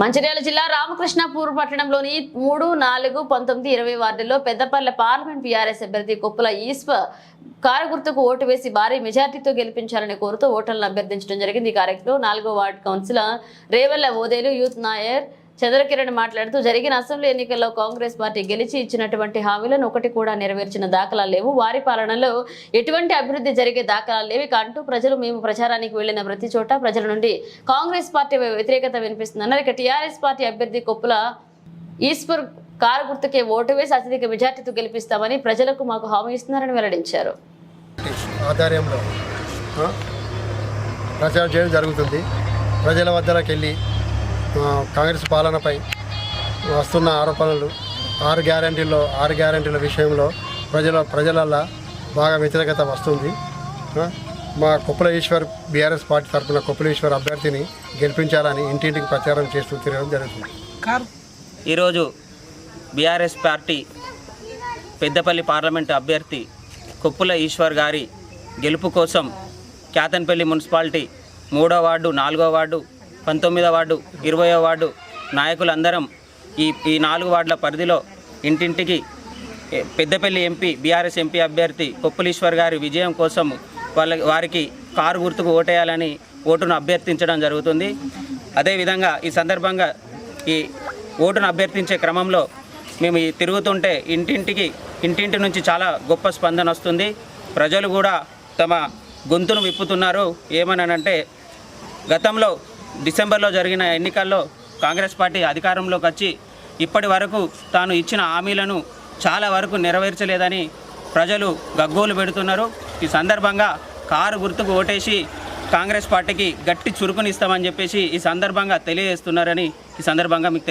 మంచిర్యాల జిల్లా రామకృష్ణపూర్ పట్టణంలోని మూడు నాలుగు పంతొమ్మిది ఇరవై వార్డుల్లో పెద్దపల్లె పార్లమెంట్ బీఆర్ఎస్ అభ్యర్థి కొప్పుల ఈశ్వర్ కారు గుర్తుకు ఓటు వేసి భారీ మెజార్టీతో గెలిపించాలని కోరుతూ ఓటర్లను అభ్యర్థించడం జరిగింది. ఈ కార్యక్రమంలో నాలుగో ward councillor Revella Odelu youth Nair Chandrakiran మాట్లాడుతూ జరిగిన అసెంబ్లీ ఎన్నికల్లో కాంగ్రెస్ పార్టీ గెలిచి ఇచ్చినటువంటి హామీలను ఒకటి కూడా నెరవేర్చిన దాఖలాలు లేవు. వారి పాలనలో ఎటువంటి అభివృద్ధి జరిగే దాఖలాలు లేవు. ఇక అంటూ ప్రజలు మేము ప్రచారానికి వెళ్ళిన ప్రతి చోట ప్రజల నుండి కాంగ్రెస్ పార్టీ వ్యతిరేకత వినిపిస్తుందన్నారు ఇక టీఆర్ఎస్ పార్టీ అభ్యర్థి కొప్పుల ఈశ్వర్ కారు గుర్తుకే ఓటు వేసి అత్యధిక మెజార్టీతో గెలిపిస్తామని ప్రజలకు మాకు హామీ ఇస్తున్నారని వెల్లడించారు. ప్రచారం చేయడం జరుగుతుంది. ప్రజల వద్దకు వెళ్ళి కాంగ్రెస్ పాలనపై వస్తున్న ఆరోపణలు ఆరు గ్యారంటీల్లో ఆరు గ్యారంటీల విషయంలో ప్రజల ప్రజలల్లో బాగా వ్యతిరేకత వస్తుంది. మా కొప్పుల ఈశ్వర్ బీఆర్ఎస్ పార్టీ తరఫున కొప్పుల ఈశ్వర్ అభ్యర్థిని గెలిపించాలని ఇంటింటికి ప్రచారం చేస్తూ తిరగడం జరుగుతుంది. ఈరోజు బీఆర్ఎస్ పార్టీ పెద్దపల్లి పార్లమెంటు అభ్యర్థి కొప్పుల ఈశ్వర్ గారి గెలుపు కోసం క్యాతన్పల్లి మున్సిపాలిటీ మూడో వార్డు నాలుగో వార్డు పంతొమ్మిదో వార్డు ఇరవయో వార్డు నాయకులందరం ఈ ఈ నాలుగు వార్డుల పరిధిలో ఇంటింటికి పెద్దపల్లి ఎంపీ బీఆర్ఎస్ ఎంపీ అభ్యర్థి కొప్పులీశ్వర్ గారి విజయం కోసం వాళ్ళ వారికి కారు గుర్తుకు ఓటేయాలని ఓటును అభ్యర్థించడం జరుగుతుంది. అదేవిధంగా ఈ సందర్భంగా ఈ ఓటును అభ్యర్థించే క్రమంలో మేము ఈ తిరుగుతుంటే ఇంటింటికి ఇంటింటి నుంచి చాలా గొప్ప స్పందన వస్తుంది. ప్రజలు కూడా తమ గొంతును విప్పుతున్నారు. ఏమనంటే గతంలో డిసెంబర్లో జరిగిన ఎన్నికల్లో కాంగ్రెస్ పార్టీ అధికారంలోకి వచ్చి ఇప్పటి వరకు తాను ఇచ్చిన హామీలను చాలా వరకు నెరవేర్చలేదని ప్రజలు గగ్గోలు పెడుతున్నారు. ఈ సందర్భంగా కారు గుర్తుకు ఓటేసి కాంగ్రెస్ పార్టీకి గట్టి చురుకునిస్తామని చెప్పేసి ఈ సందర్భంగా తెలియజేస్తున్నారని ఈ సందర్భంగా మీకు